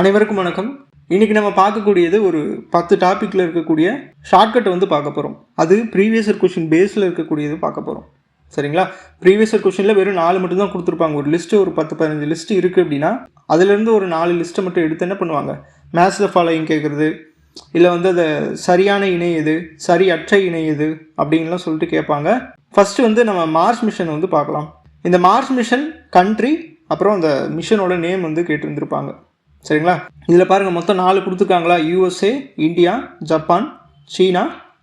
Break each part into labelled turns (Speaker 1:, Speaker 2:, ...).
Speaker 1: அனைவருக்கும் வணக்கம். இன்னைக்கு நம்ம பார்க்கக்கூடியது ஒரு பத்து டாப்பிக்கில் இருக்கக்கூடிய ஷார்ட்கட் வந்து பார்க்க போகிறோம் அது ப்ரீவியஸர் கொஷின் பேஸில் இருக்கக்கூடியது பார்க்க போகிறோம் சரிங்களா? ப்ரீவியஸர் கொஷினில் வெறும் நாலு மட்டும் தான் கொடுத்துருப்பாங்க. ஒரு லிஸ்ட்டு ஒரு பத்து பதினஞ்சு லிஸ்ட் இருக்குது அப்படின்னா அதுலேருந்து ஒரு நாலு லிஸ்ட்டை மட்டும் எடுத்து என்ன பண்ணுவாங்க? மேத்ஸில் ஃபாலோயிங் கேட்குறது இல்லை வந்து அதை சரியான இணை எது சரி அற்ற இணை எது அப்படின்லாம் சொல்லிட்டு கேட்பாங்க. ஃபஸ்ட்டு வந்து நம்ம மார்ஸ் மிஷன் வந்து பார்க்கலாம். இந்த மார்ஸ் மிஷன் கண்ட்ரி அப்புறம் அந்த மிஷனோட நேம் வந்து கேட்டிருந்திருப்பாங்க. சரிங்களா? இதில் பாருங்கள் மொத்தம் நாலு கொடுத்துருக்காங்களா? யூஎஸ்ஏ இந்தியா ஜப்பான் சீனா.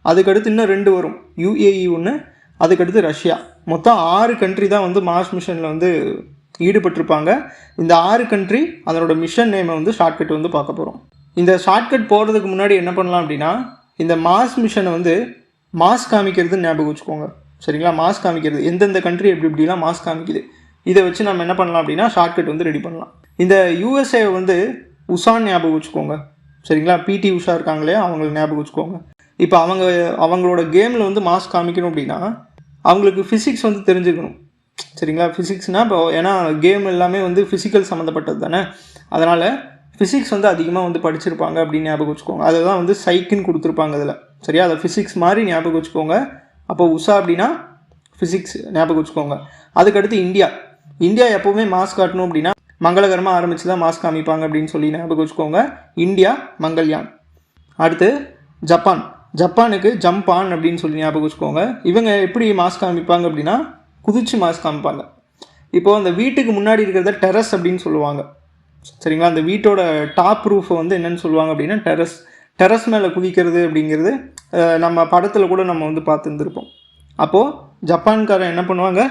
Speaker 1: அதுக்கடுத்து இன்னும் ரெண்டு வரும். யுஏஇ ஒன்று அதுக்கடுத்து ரஷ்யா. மொத்தம் ஆறு கண்ட்ரி தான் வந்து மார்ஸ் மிஷனில் வந்து ஈடுபட்டிருப்பாங்க. இந்த ஆறு கண்ட்ரி அதனோட மிஷன் நேமை வந்து ஷார்ட்கட் வந்து பார்க்க போகிறோம் இந்த ஷார்ட்கட் போகிறதுக்கு முன்னாடி என்ன பண்ணலாம் அப்படின்னா இந்த மாஸ் மிஷனை வந்து மாஸ் காமிக்கிறதுன்னு ஞாபகம் வச்சுக்கோங்க. சரிங்களா? மாஸ் காமிக்கிறது. எந்தெந்த கண்ட்ரி எப்படி இப்படிலாம் மாஸ் காமிக்குது. இதை வச்சு நம்ம என்ன பண்ணலாம் அப்படின்னா ஷார்ட்கட் வந்து ரெடி பண்ணலாம். இந்த யூஎஸ்ஏ வந்து உஷான் ஞாபகம் வச்சுக்கோங்க. சரிங்களா? பிடி உஷா இருக்காங்களே அவங்கள ஞாபகம் வச்சுக்கோங்க. இப்போ அவங்க அவங்களோட கேமில் வந்து மாஸ் காமிக்கணும் அப்படின்னா அவங்களுக்கு ஃபிசிக்ஸ் வந்து தெரிஞ்சுக்கணும். சரிங்களா? ஃபிசிக்ஸ்னால் இப்போ ஏன்னா கேம் எல்லாமே வந்து ஃபிசிக்கல் சம்மந்தப்பட்டது தானே? அதனால் ஃபிசிக்ஸ் வந்து அதிகமாக வந்து படிச்சிருப்பாங்க அப்படின்னு ஞாபகம் வச்சுக்கோங்க. அதை தான் வந்து சைக்குன்னு கொடுத்துருப்பாங்க அதில். சரியா? அதை ஃபிசிக்ஸ் மாதிரி ஞாபகம் வச்சுக்கோங்க. அப்போ உஷா அப்படின்னா ஃபிசிக்ஸ் ஞாபகம் வச்சுக்கோங்க. அதுக்கடுத்து இந்தியா. இந்தியா எப்போவுமே மாஸ்க் காட்டணும் அப்படின்னா மங்களகரமாக ஆரம்பித்து தான் மாஸ்க் காமிப்பாங்க அப்படின்னு சொல்லி ஞாபகம் வச்சுக்கோங்க. இந்தியா மங்கள்யான். அடுத்து ஜப்பான். ஜப்பானுக்கு ஜம்பான் அப்படின்னு சொல்லி ஞாபகம் வச்சுக்கோங்க. இவங்க எப்படி மாஸ்க் காமிப்பாங்க அப்படின்னா குதிச்சு மாஸ்க் காமிப்பாங்க. இப்போது அந்த வீட்டுக்கு முன்னாடி இருக்கிறத டெரஸ் அப்படின்னு சொல்லுவாங்க. சரிங்களா? அந்த வீட்டோட டாப் ரூஃபை வந்து என்னென்னு சொல்லுவாங்க அப்படின்னா டெரஸ் டெரஸ் மேலே குதிக்கிறது அப்படிங்கிறது நம்ம படத்தில் கூட நம்ம வந்து பார்த்துருந்துருப்போம். அப்போது ஜப்பான்காரன் என்ன பண்ணுவாங்க?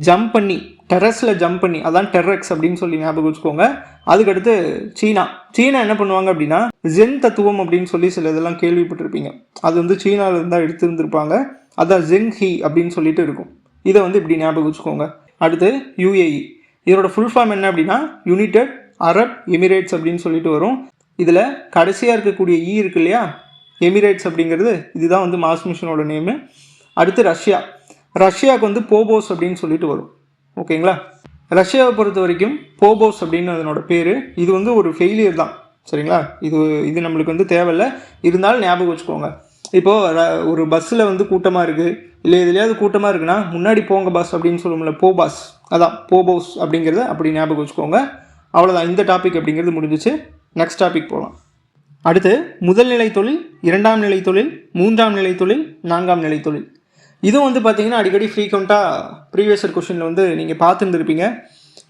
Speaker 1: ஜம்ப் பண்ணி டெரஸில் ஜம்ப் பண்ணி அதான் டெரக்ஸ் அப்படின்னு சொல்லி ஞாபகம் வச்சுக்கோங்க. அதுக்கடுத்து சீனா. சீனா என்ன பண்ணுவாங்க அப்படின்னா ஜென் தத்துவம் அப்படின்னு சொல்லி சில இதெல்லாம் கேள்விப்பட்டிருப்பீங்க. அது வந்து சீனாவில் இருந்தால் எடுத்திருந்திருப்பாங்க. அதான் ஜெங் ஹி அப்படின்னு சொல்லிட்டு இருக்கும். இதை வந்து இப்படி ஞாபகம் வச்சுக்கோங்க. அடுத்து யுஏஇ இதோட ஃபுல் ஃபார்ம் என்ன அப்படின்னா யுனைடெட் அரப் எமிரேட்ஸ் அப்படின்னு சொல்லிட்டு வரும். இதில் கடைசியாக இருக்கக்கூடிய ஈ இருக்கு இல்லையா? எமிரேட்ஸ் அப்படிங்கிறது இதுதான் வந்து மாஸ் மிஷனோட நேமு அடுத்து ரஷ்யா. ரஷ்யாவுக்கு வந்து போபோஸ் அப்படின்னு சொல்லிட்டு வரும். ஓகேங்களா? ரஷ்யாவை பொறுத்த வரைக்கும் போபோஸ் அப்படின்னு அதனோட பேர் இது வந்து ஒரு ஃபெயிலியர் தான். சரிங்களா? இது இது நம்மளுக்கு வந்து தேவையில்ல. இருந்தாலும் ஞாபகம் வச்சுக்கோங்க. இப்போது ர- ஒரு பஸ்ஸில் வந்து கூட்டமாக இருக்குது இல்லை எதுலையாவது கூட்டமாக இருக்குன்னா முன்னாடி போங்க பஸ் அப்படின்னு சொல்லுவோம்ல போ பஸ் அதான் போபோஸ் அப்படிங்கிறத அப்படி ஞாபகம் வச்சுக்கோங்க. அவ்வளோதான் இந்த டாபிக் அப்படிங்கிறது முடிஞ்சிச்சு. நெக்ஸ்ட் டாபிக் போகலாம் அடுத்து முதல் நிலை தொழில் இரண்டாம் நிலை தொழில் மூன்றாம் நிலை தொழில் நான்காம் நிலை தொழில். இதுவும் வந்து பார்த்தீங்கன்னா அடிக்கடி ஃப்ரீக்வெண்ட்டாக ப்ரீவியஸர் கொஷினில் வந்து நீங்கள் பார்த்துருந்துருப்பீங்க.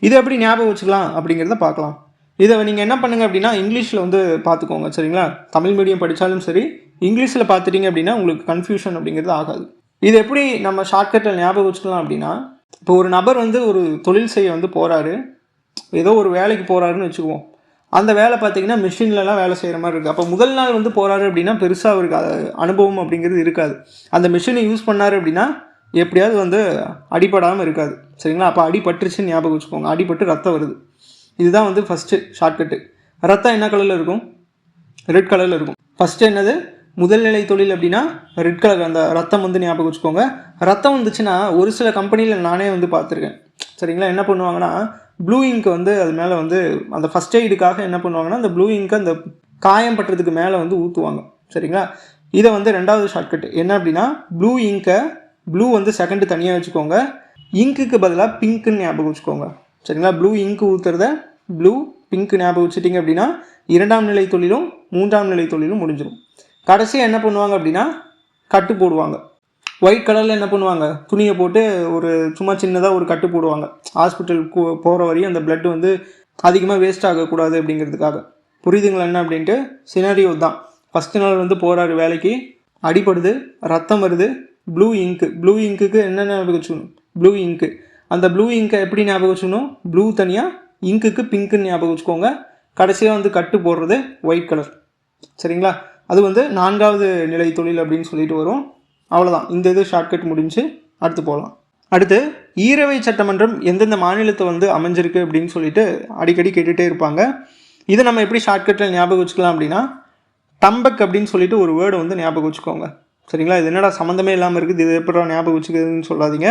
Speaker 1: இதை எப்படி ஞாபகம் வச்சுக்கலாம் அப்படிங்கிறத பார்க்கலாம். இதை நீங்கள் என்ன பண்ணுங்க அப்படின்னா இங்கிலீஷில் வந்து பார்த்துக்கோங்க சரிங்களா? தமிழ் மீடியம் படித்தாலும் சரி இங்கிலீஷில் பார்த்துட்டீங்க அப்படின்னா உங்களுக்கு கன்ஃபியூஷன் அப்படிங்கிறது ஆகாது. இது எப்படி நம்ம ஷார்ட்கட்டில் ஞாபகம் வச்சுக்கலாம் அப்படின்னா இப்போ ஒரு நபர் வந்து ஒரு தொழில் செய்ய வந்து போகிறாரு ஏதோ ஒரு வேலைக்கு போகிறாருன்னு வச்சுக்குவோம். அந்த வேலை பார்த்தீங்கன்னா மிஷின்லலாம் வேலை செய்கிற மாதிரி இருக்குது அப்போ முதல் நாள் வந்து போகிறாரு அப்படின்னா பெருசாக அவருக்கு அனுபவம் அப்படிங்கிறது இருக்காது. அந்த மிஷினை யூஸ் பண்ணாரு அப்படின்னா எப்படியாவது வந்து அடிபடாமல் இருக்காது. சரிங்களா? அப்போ அடிபட்டுருச்சுன்னு ஞாபகம் வச்சுக்கோங்க. அடிபட்டு ரத்தம் வருது. இதுதான் வந்து ஃபஸ்ட்டு ஷார்ட்கட்டு ரத்தம் என்ன கலரில் இருக்கும்? ரெட் கலரில் இருக்கும். ஃபஸ்ட்டு என்னது? முதல் நிலை தொழில் அப்படின்னா ரெட் கலர் அந்த ரத்தம் வந்து ஞாபகம் வச்சுக்கோங்க. ரத்தம் வந்துச்சுன்னா ஒரு சில கம்பெனியில் நானே வந்து பார்த்துருக்கேன். சரிங்களா? என்ன பண்ணுவாங்கன்னா ப்ளூ இங்க் வந்து அது மேலே வந்து அந்த ஃபஸ்ட் எய்டுக்காக என்ன பண்ணுவாங்கன்னா அந்த ப்ளூ இங்க்கை அந்த காயம் பட்டுறதுக்கு மேலே வந்து ஊற்றுவாங்க சரிங்களா? இதை வந்து ரெண்டாவது ஷார்ட்கட் என்ன அப்படின்னா ப்ளூ இங்கை ப்ளூ வந்து செகண்டு தனியாக வச்சுக்கோங்க. இங்க்குக்கு பதிலாக பிங்க்குன்னு ஞாபகம் வச்சுக்கோங்க. சரிங்களா? ப்ளூ இங்க் ஊற்றுறத ப்ளூ பிங்க் ஞாபகம் வச்சுட்டிங்க அப்படின்னா இரண்டாம் நிலை தொழிலும் மூன்றாம் நிலை தொழிலும் முடிஞ்சிடும் கடைசியாக என்ன பண்ணுவாங்க அப்படின்னா கட்டு போடுவாங்க. ஒயிட் கலரில் என்ன பண்ணுவாங்க? துணியை போட்டு ஒரு சும்மா சின்னதாக ஒரு கட்டு போடுவாங்க. ஹாஸ்பிட்டல் போகிற வரையும் அந்த பிளட் வந்து அதிகமாக வேஸ்ட் ஆகக்கூடாது அப்படிங்கிறதுக்காக. புரியுதுங்களா என்ன அப்படின்ட்டு? சினாரியோ தான். ஃபஸ்ட்டு நாள் வந்து போகிறாரு வேலைக்கு. அடிபடுது ரத்தம் வருது. ப்ளூ இங்க்கு ப்ளூ இங்க்குக்கு என்ன ஞாபகம் வச்சுக்கணும்? ப்ளூ இங்க்கு அந்த ப்ளூ இங்கை எப்படி ஞாபகம் வச்சுக்கணும்? ப்ளூ தனியாக இங்க்குக்கு பிங்க்குன்னு ஞாபகம் வச்சுக்கோங்க. கடைசியாக வந்து கட்டு போடுறது ஒயிட் கலர் சரிங்களா? அது வந்து நான்காவது நிலை தொழில் அப்படின்னு சொல்லிட்டு வரும். அவ்வளோதான் இந்த இது ஷார்ட்கட் முடிஞ்சு அடுத்து போகலாம் அடுத்து ஈரவை சட்டமன்றம் எந்தெந்த மாநிலத்தை வந்து அமைஞ்சிருக்கு அப்படின்னு சொல்லிட்டு அடிக்கடி கேட்டுகிட்டே இருப்பாங்க. இதை நம்ம எப்படி ஷார்ட்கட்டில் ஞாபகம் வச்சுக்கலாம் அப்படின்னா டம்பக் அப்படின்னு சொல்லிட்டு ஒரு வேர்டை வந்து ஞாபகம் வச்சுக்கோங்க. சரிங்களா? இது என்னடா சம்மந்தமே இல்லாமல் இருக்குது. இது எப்படா ஞாபகம் வச்சுக்கிறதுன்னு சொல்லாதீங்க.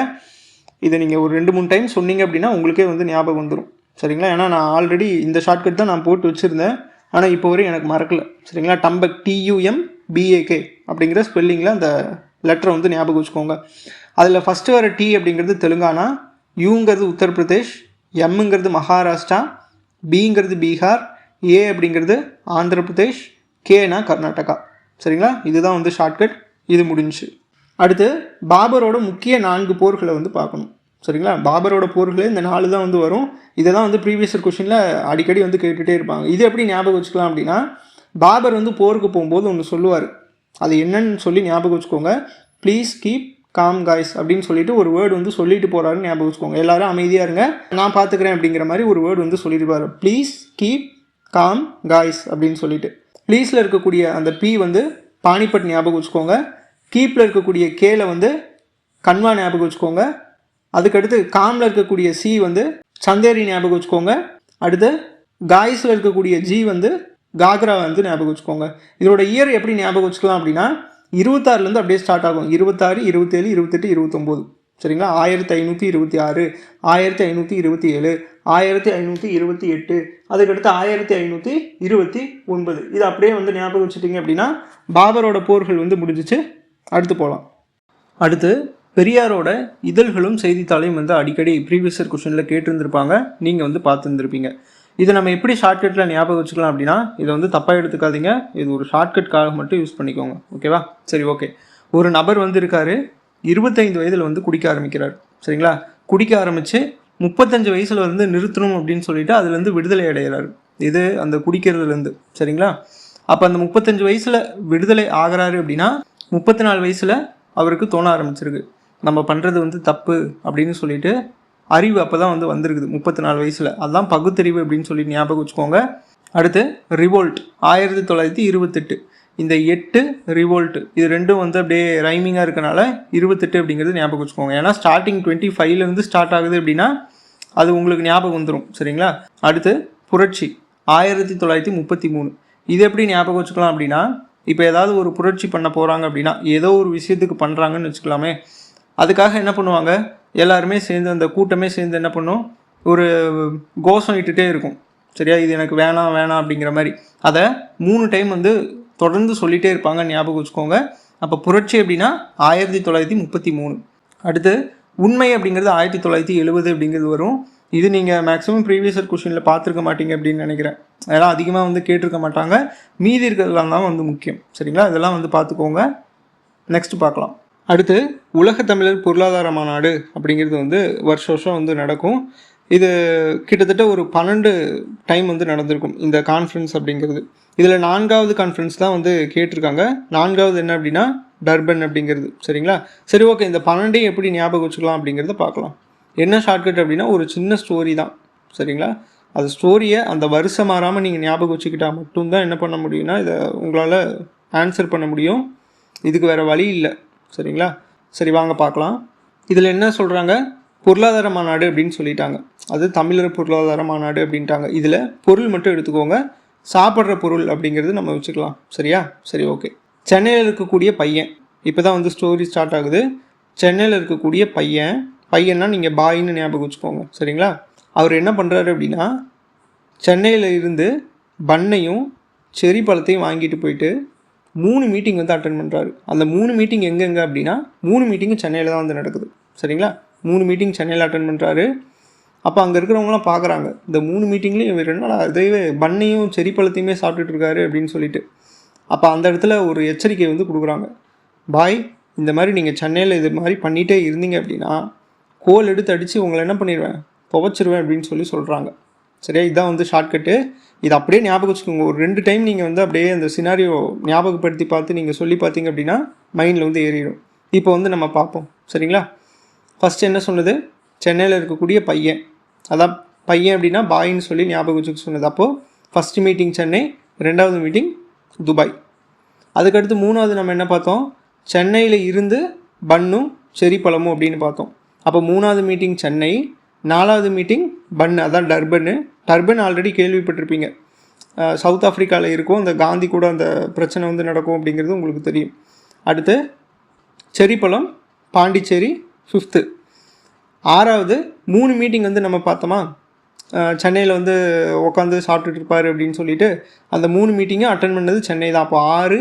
Speaker 1: இதை நீங்கள் ஒரு ரெண்டு மூணு டைம் சொன்னீங்க அப்படின்னா உங்களுக்கே வந்து ஞாபகம் வந்துடும் சரிங்களா? ஏன்னா நான் ஆல்ரெடி இந்த ஷார்ட்கட் தான் நான் போட்டு வச்சுருந்தேன். ஆனால் இப்போ வரையும் எனக்கு மறக்கலை. சரிங்களா? டம்பக் டியூஎம் பிஏகே அப்படிங்கிற ஸ்பெல்லிங்கில் அந்த லெட்டரை வந்து ஞாபகம் வச்சுக்கோங்க. அதில் ஃபஸ்ட்டு வர டி அப்படிங்கிறது தெலுங்கானா யூங்கிறது உத்தரப்பிரதேஷ் எம்முங்கிறது மகாராஷ்டிரா பிங்கிறது பீகார் ஏ அப்படிங்கிறது ஆந்திர பிரதேஷ் கேனா கர்நாடகா. சரிங்களா? இதுதான் வந்து ஷார்ட்கட் இது முடிஞ்சுச்சு அடுத்து பாபரோட முக்கிய நான்கு போர்களை வந்து பார்க்கணும். சரிங்களா? பாபரோட போர்களே இந்த நாலு தான் வந்து வரும். இதை தான் வந்து ப்ரீவியஸ் கொஷினில் அடிக்கடி வந்து கேட்டுகிட்டே இருப்பாங்க. இது எப்படி ஞாபகம் வச்சுக்கலாம் அப்படின்னா பாபர் வந்து போருக்கு போகும்போது ஒன்று சொல்லுவார். அது என்னன்னு சொல்லி ஞாபகம் வச்சுக்கோங்க. ப்ளீஸ் கீப் காம் காய்ஸ் அப்படின்னு சொல்லிட்டு ஒரு வேர்டு வந்து சொல்லிட்டு போகிறாருன்னு ஞாபகம் வச்சுக்கோங்க. எல்லாரும் அமைதியாக இருங்க. நான் பார்த்துக்கிறேன் அப்படிங்கிற மாதிரி ஒரு வேர்டு வந்து சொல்லிட்டு போகிறார் ப்ளீஸ் கீப் காம் காய்ஸ் அப்படின்னு சொல்லிட்டு. ப்ளீஸில் இருக்கக்கூடிய அந்த பி வந்து பானிபட் ஞாபகம் வச்சுக்கோங்க. கீப்பில் இருக்கக்கூடிய கேல வந்து கன்வா ஞாபகம் வச்சுக்கோங்க. அதுக்கடுத்து காமில் இருக்கக்கூடிய சி வந்து சந்தேரி ஞாபகம் வச்சுக்கோங்க. அடுத்து காய்ஸில் இருக்கக்கூடிய ஜி வந்து காக்ரா வந்து ஞாபகம் வச்சுக்கோங்க. இதோட இயர் எப்படி ஞாபகம் வச்சுக்கலாம் அப்படின்னா இருபத்தாறுலேருந்து அப்படியே ஸ்டார்ட் ஆகும். இருபத்தாறு இருபத்தேழு இருபத்தெட்டு இருபத்தொம்போது. சரிங்களா? ஆயிரத்தி ஐநூற்றி இருபத்தி ஆறு ஆயிரத்தி ஐநூற்றி இருபத்தி ஏழு ஆயிரத்தி ஐநூற்றி இருபத்தி எட்டு அதுக்கடுத்து ஆயிரத்தி ஐநூற்றி இருபத்தி ஒன்பது. இது அப்படியே வந்து ஞாபகம் வச்சுட்டிங்க அப்படின்னா பாபரோட போர்கள் வந்து முடிஞ்சிச்சு. அடுத்து போகலாம் அடுத்து பெரியாரோட இதழ்களும் செய்தித்தாளையும் வந்து அடிக்கடி ப்ரீவியஸர் கொஷனில் கேட்டிருந்திருப்பாங்க. நீங்கள் வந்து பார்த்துருந்துருப்பீங்க. இதை நம்ம எப்படி ஷார்ட்கட்டில் ஞாபகம் வச்சுக்கலாம் அப்படின்னா இதை வந்து தப்பாக எடுத்துக்காதீங்க. இது ஒரு ஷார்ட்கட்காக மட்டும் யூஸ் பண்ணிக்கோங்க. ஓகேவா சரி ஓகே ஒரு நபர் வந்து இருக்காரு. இருபத்தைந்து வயதில் வந்து குடிக்க ஆரம்பிக்கிறார். சரிங்களா? குடிக்க ஆரம்பித்து முப்பத்தஞ்சு வயசில் வந்து நிறுத்தணும் அப்படின்னு சொல்லிட்டு அதுலேருந்து விடுதலை அடைகிறாரு. இது அந்த குடிக்கிறதுலேருந்து. சரிங்களா? அப்போ அந்த முப்பத்தஞ்சு வயசில் விடுதலை ஆகிறாரு அப்படின்னா முப்பத்தி நாலு வயசில் அவருக்கு தோண ஆரம்பிச்சிருக்கு. நம்ம பண்ணுறது வந்து தப்பு அப்படின்னு சொல்லிட்டு அறிவு அப்போ தான் வந்து வந்திருக்குது. முப்பத்தி நாலு வயசில். அதுதான் பகுத்தறிவு அப்படின்னு சொல்லி ஞாபகம் வச்சுக்கோங்க. அடுத்து ரிவோல்ட் ஆயிரத்தி தொள்ளாயிரத்தி இருபத்தெட்டு. இந்த எட்டு ரிவோல்ட் இது ரெண்டும் வந்து அப்படியே ரைமிங்காக இருக்கனால இருபத்தெட்டு அப்படிங்கிறது ஞாபகம் வச்சுக்கோங்க. ஏன்னா ஸ்டார்டிங் டுவெண்ட்டி ஃபைவ்லேருந்து ஸ்டார்ட் ஆகுது அப்படின்னா அது உங்களுக்கு ஞாபகம் வந்துடும் சரிங்களா? அடுத்து புரட்சி. ஆயிரத்தி தொள்ளாயிரத்தி முப்பத்தி மூணு. இது எப்படி ஞாபகம் வச்சுக்கலாம் அப்படின்னா இப்போ ஏதாவது ஒரு புரட்சி பண்ண போகிறாங்க அப்படின்னா ஏதோ ஒரு விஷயத்துக்கு பண்ணுறாங்கன்னு வச்சுக்கலாமே. அதுக்காக என்ன பண்ணுவாங்க? எல்லாருமே சேர்ந்து அந்த கூட்டமே சேர்ந்து என்ன பண்ணும்? ஒரு கோஷம் இட்டுட்டே இருக்கும். சரியா? இது எனக்கு வேணாம் வேணாம் அப்படிங்கிற மாதிரி. அதை மூணு டைம் வந்து தொடர்ந்து சொல்லிகிட்டே இருப்பாங்க ஞாபகம் வச்சுக்கோங்க. அப்போ புரட்சி அப்படின்னா ஆயிரத்தி தொள்ளாயிரத்தி முப்பத்தி மூணு. அடுத்து உண்மை அப்படிங்கிறது ஆயிரத்தி தொள்ளாயிரத்தி எழுபது அப்படிங்கிறது வரும். இது நீங்கள் மேக்ஸிமம் ப்ரீவியஸர் கொஷினில் பார்த்துருக்க மாட்டீங்க அப்படின்னு நினைக்கிறேன். அதெல்லாம் அதிகமாக வந்து கேட்டிருக்க மாட்டாங்க. மீதி இருக்கிறதுலாம் தான் வந்து முக்கியம். சரிங்களா? இதெல்லாம் வந்து பார்த்துக்கோங்க. நெக்ஸ்ட் பார்க்கலாம். அடுத்து உலக தமிழர் பொருளாதார மாநாடு அப்படிங்கிறது வந்து வருஷ வருஷம் வந்து நடக்கும். இது கிட்டத்தட்ட ஒரு பன்னெண்டு டைம் வந்து நடந்திருக்கும் இந்த கான்ஃபரன்ஸ் அப்படிங்கிறது. இதில் நான்காவது கான்ஃபரன்ஸ் தான் வந்து கேட்டிருக்காங்க. நான்காவது என்ன அப்படின்னா டர்பன் அப்படிங்கிறது. சரிங்களா? சரி ஓகே. இந்த பன்னெண்டையும் எப்படி ஞாபகம் வச்சுக்கலாம் அப்படிங்கிறத பார்க்கலாம். என்ன ஷார்ட்கட் அப்படின்னா ஒரு சின்ன ஸ்டோரி தான். சரிங்களா? அது ஸ்டோரியை அந்த வருஷம் மாறாமல் நீங்கள் ஞாபகம் வச்சுக்கிட்டால் மட்டும்தான் என்ன பண்ண முடியும்னா இதை உங்களால் ஆன்சர் பண்ண முடியும். இதுக்கு வேறு வழி இல்லை. சரிங்களா? சரி வாங்க பார்க்கலாம். இதில் என்ன சொல்கிறாங்க பொருளாதார மாநாடு அப்படின்னு சொல்லிட்டாங்க. அது தமிழர் பொருளாதார மாநாடு அப்படின்ட்டாங்க. இதில் பொருள் மட்டும் எடுத்துக்கோங்க. சாப்பிட்ற பொருள் அப்படிங்கிறது நம்ம வச்சுக்கலாம். சரியா? சரி ஓகே. சென்னையில் இருக்கக்கூடிய பையன். இப்போ தான் வந்து ஸ்டோரி ஸ்டார்ட் ஆகுது. சென்னையில் இருக்கக்கூடிய பையன் பையன்னா நீங்கள் பாயின்னு ஞாபகம் வச்சுக்கோங்க. சரிங்களா? அவர் என்ன பண்ணுறாரு அப்படின்னா சென்னையில் இருந்து பண்ணையும் செரி பழத்தையும் வாங்கிட்டு போயிட்டு மூணு மீட்டிங் வந்து அட்டன் பண்ணுறாரு அந்த மூணு மீட்டிங் எங்கெங்க அப்படின்னா மூணு மீட்டிங்கும் சென்னையில் தான் வந்து நடக்குது. சரிங்களா? மூணு மீட்டிங் சென்னையில் அட்டன் பண்ணுறாரு அப்போ அங்கே இருக்கிறவங்களாம் பார்க்குறாங்க இந்த மூணு மீட்டிங்லேயும் இவர் என்னடா இதையே பண்ணையும் செரி பழத்தையுமே சாப்பிட்டுட்டு இருக்காரு அப்படின்னு சொல்லிட்டு. அப்போ அந்த இடத்துல ஒரு எச்சரிக்கை வந்து கொடுக்குறாங்க. பாய் இந்த மாதிரி நீங்கள் சென்னையில் இது மாதிரி பண்ணிகிட்டே இருந்தீங்க அப்படின்னா கோல் எடுத்து அடித்து உங்களை என்ன பண்ணிடுவேன்? துவைச்சிருவேன் அப்படின்னு சொல்லி சொல்கிறாங்க சரியா? இதுதான் வந்து ஷார்ட்கட்டு இது அப்படியே ஞாபகம் வச்சுக்கோங்க. ஒரு ரெண்டு டைம் நீங்கள் வந்து அப்படியே அந்த சினாரியோ ஞாபகப்படுத்தி பார்த்து நீங்கள் சொல்லி பார்த்தீங்க அப்படின்னா மைண்டில் வந்து ஏறிடும். இப்போ வந்து நம்ம பார்ப்போம். சரிங்களா? ஃபஸ்ட்டு என்ன சொன்னது? சென்னையில் இருக்கக்கூடிய பையன். அதான் பையன் அப்படின்னா பாயின்னு சொல்லி ஞாபகம் வச்சுக்க சொன்னது. அப்போது ஃபஸ்ட்டு மீட்டிங் சென்னை ரெண்டாவது மீட்டிங் துபாய். அதுக்கடுத்து மூணாவது நம்ம என்ன பார்த்தோம்? சென்னையில் இருந்து பன்னும் செரி பழமும் அப்படின்னு பார்த்தோம். அப்போ மூணாவது மீட்டிங் சென்னை நாலாவது மீட்டிங் பன் அதான் டர்பனு. டர்பன் ஆல்ரெடி கேள்விப்பட்டிருப்பீங்க. சவுத் ஆஃப்ரிக்காவில் இருக்கும். அந்த காந்தி கூட அந்த பிரச்சனை வந்து நடக்கும் அப்படிங்கிறது உங்களுக்கு தெரியும். அடுத்து செரிப்பழம் பாண்டிச்சேரி ஃபிஃப்த்து ஆறாவது மூணு மீட்டிங் வந்து நம்ம பார்த்தோமா? சென்னையில் வந்து உட்காந்து சாப்பிட்டுட்டு இருப்பார் அப்படின்னு சொல்லிட்டு அந்த மூணு மீட்டிங்கும் அட்டன் பண்ணது சென்னை தான். அப்போ ஆறு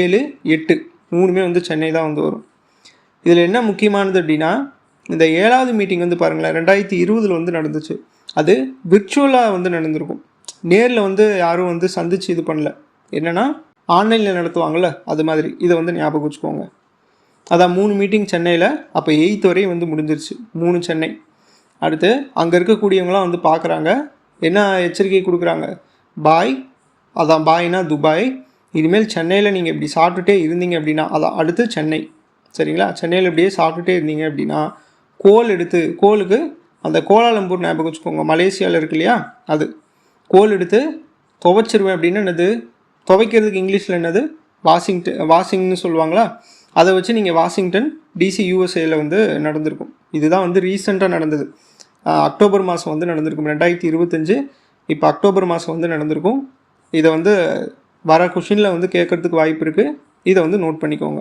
Speaker 1: ஏழு எட்டு மூணுமே வந்து சென்னை தான் வந்து வரும். இதில் என்ன முக்கியமானது அப்படின்னா இந்த ஏழாவது மீட்டிங் வந்து பாருங்களேன் ரெண்டாயிரத்தி இருபதில் வந்து நடந்துச்சு. அது விர்ச்சுவலாக வந்து நடந்திருக்கும். நேரில் வந்து யாரும் வந்து சந்திச்சு இது பண்ணல. என்னென்னா ஆன்லைனில் நடத்துவாங்கள்ல அது மாதிரி. இதை வந்து ஞாபகம் வச்சுக்கோங்க. அதான் மூணு மீட்டிங் சென்னையில் அப்போ எயித் வரையும் வந்து முடிஞ்சிருச்சு. மூணு சென்னை. அடுத்து அங்கே இருக்கக்கூடியவங்களாம் வந்து பார்க்குறாங்க என்ன எச்சரிக்கை கொடுக்குறாங்க? பாய். அதான் பாய்னா துபாய். இனிமேல் சென்னையில் நீங்கள் இப்படி சாப்பிட்டுட்டே இருந்தீங்க அப்படின்னா அதான் அடுத்து சென்னை. சரிங்களா? சென்னையில் இப்படியே சாப்பிட்டுட்டே இருந்தீங்க அப்படின்னா கோல் எடுத்து கோலுக்கு அந்த கோலாலம்பூர் ஞாபகம் வச்சுக்கோங்க. மலேசியாவில் இருக்கு இல்லையா? அது. கோல் எடுத்து துவைச்சிருவேன் அப்படின்னு என்னது? துவைக்கிறதுக்கு இங்கிலீஷில் என்னது? வாஷிங்டன் வாஷிங்னு சொல்லுவாங்களா? அதை வச்சு நீங்கள் வாஷிங்டன் டிசி யூஎஸ்ஏயில் வந்து நடந்திருக்கும். இதுதான் வந்து ரீசெண்டாக நடந்தது. அக்டோபர் மாதம் வந்து நடந்திருக்கும். ரெண்டாயிரத்தி இருபத்தஞ்சு இப்போ அக்டோபர் மாதம் வந்து நடந்திருக்கும். இதை வந்து வர கொஷினில் வந்து கேட்கறதுக்கு வாய்ப்பு இருக்குது இதை வந்து நோட் பண்ணிக்கோங்க.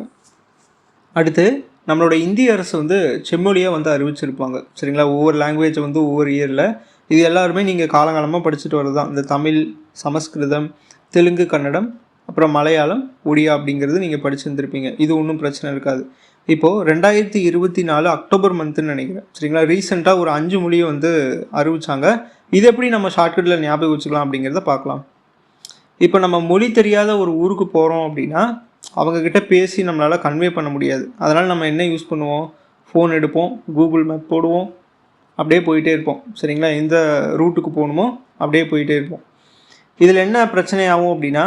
Speaker 1: அடுத்து நம்மளோட இந்திய அரசு வந்து செம்மொழியாக வந்து அறிவிச்சிருப்பாங்க. சரிங்களா? ஒவ்வொரு லாங்குவேஜை வந்து ஒவ்வொரு இயரில் இது எல்லாருமே நீங்கள் காலங்காலமாக படிச்சுட்டு வரது தான் இந்த தமிழ் சமஸ்கிருதம் தெலுங்கு கன்னடம் அப்புறம் மலையாளம் ஒடியா அப்படிங்கிறது நீங்கள் படிச்சிருந்துருப்பீங்க. இது ஒன்றும் பிரச்சனை இருக்காது. இப்போது ரெண்டாயிரத்தி இருபத்தி நாலு அக்டோபர் மந்த்துன்னு நினைக்கிறேன். சரிங்களா? ரீசெண்டாக ஒரு அஞ்சு மொழியை வந்து அறிவிச்சாங்க. இது எப்படி நம்ம ஷார்ட்கட்டில் ஞாபகம் வச்சுக்கலாம் அப்படிங்கிறத பார்க்கலாம். இப்போ நம்ம மொழி தெரியாத ஒரு ஊருக்கு போகிறோம் அப்படின்னா அவங்கக்கிட்ட பேசி நம்மளால் கன்வே பண்ண முடியாது. அதனால் நம்ம என்ன யூஸ் பண்ணுவோம்? ஃபோன் எடுப்போம் கூகுள் மேப் போடுவோம் அப்படியே போயிட்டே இருப்போம். சரிங்களா? எந்த ரூட்டுக்கு போகணுமோ அப்படியே போயிட்டே இருப்போம். இதில் என்ன பிரச்சனை ஆகும் அப்படின்னா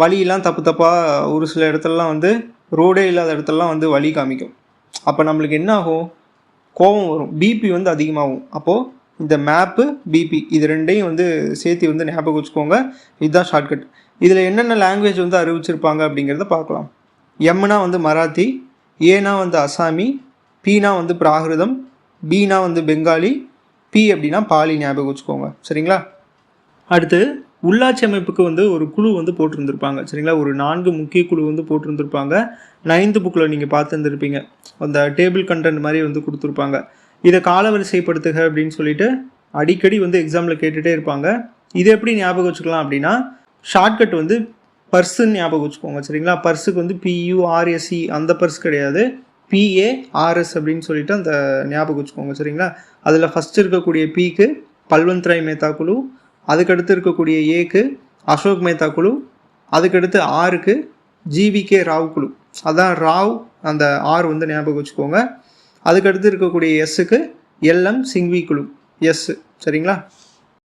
Speaker 1: வழியெல்லாம் தப்பு தப்பாக ஒரு சில இடத்துலலாம் வந்து ரோடே இல்லாத இடத்துலலாம் வந்து வழி காமிக்கும். அப்போ நம்மளுக்கு என்ன ஆகும்? கோபம் வரும். பிபி வந்து அதிகமாகும். அப்போது இந்த மேப்பு பிபி இது ரெண்டையும் வந்து சேர்த்து வந்து ஞாபகம் வச்சுக்கோங்க. இதுதான் ஷார்ட்கட் இதில் என்னென்ன லாங்குவேஜ் வந்து அறிவிச்சிருப்பாங்க அப்படிங்கிறத பார்க்கலாம். எம்னா வந்து மராத்தி ஏனா வந்து அசாமி பீனா வந்து பிராகிருதம் பீனா வந்து பெங்காலி பி அப்படின்னா பாலி ஞாபகம் வச்சுக்கோங்க. சரிங்களா? அடுத்து உள்ளாட்சி அமைப்புக்கு வந்து ஒரு குழு வந்து போட்டிருந்திருப்பாங்க. சரிங்களா? ஒரு நான்கு முக்கிய குழு வந்து போட்டிருந்திருப்பாங்க. நைன்த்து புக்கில் நீங்கள் பார்த்துருந்துருப்பீங்க. அந்த டேபிள் கண்டென்ட் மாதிரி வந்து கொடுத்துருப்பாங்க. இதை காலவரிசைப்படுத்துக அப்படின்னு சொல்லிட்டு அடிக்கடி வந்து எக்ஸாமில் கேட்டுகிட்டே இருப்பாங்க. இதை எப்படி ஞாபகம் வச்சுக்கலாம் அப்படின்னா ஷார்ட்கட் வந்து பர்ஸுன்னு ஞாபகம் வச்சுக்கோங்க சரிங்களா? பர்ஸுக்கு வந்து பியூஆர்எஸ்சி அந்த பர்ஸ் கிடையாது. பிஏஆர்எஸ் அப்படின்னு சொல்லிட்டு அந்த ஞாபகம் வச்சுக்கோங்க சரிங்களா? அதில் ஃபஸ்ட் இருக்கக்கூடிய பிக்கு பல்வந்த் ராய் மேத்தா குழு அதுக்கடுத்து இருக்கக்கூடிய ஏக்கு அசோக் மேத்தா குழு அதுக்கடுத்து ஆறுக்கு ஜிவிகே ராவ் குழு. அதான் ராவ் அந்த ஆர் வந்து ஞாபகம் வச்சுக்கோங்க. அதுக்கடுத்து இருக்கக்கூடிய எஸ்ஸுக்கு எல்எம் சிங்வி குழு எஸ் சரிங்களா?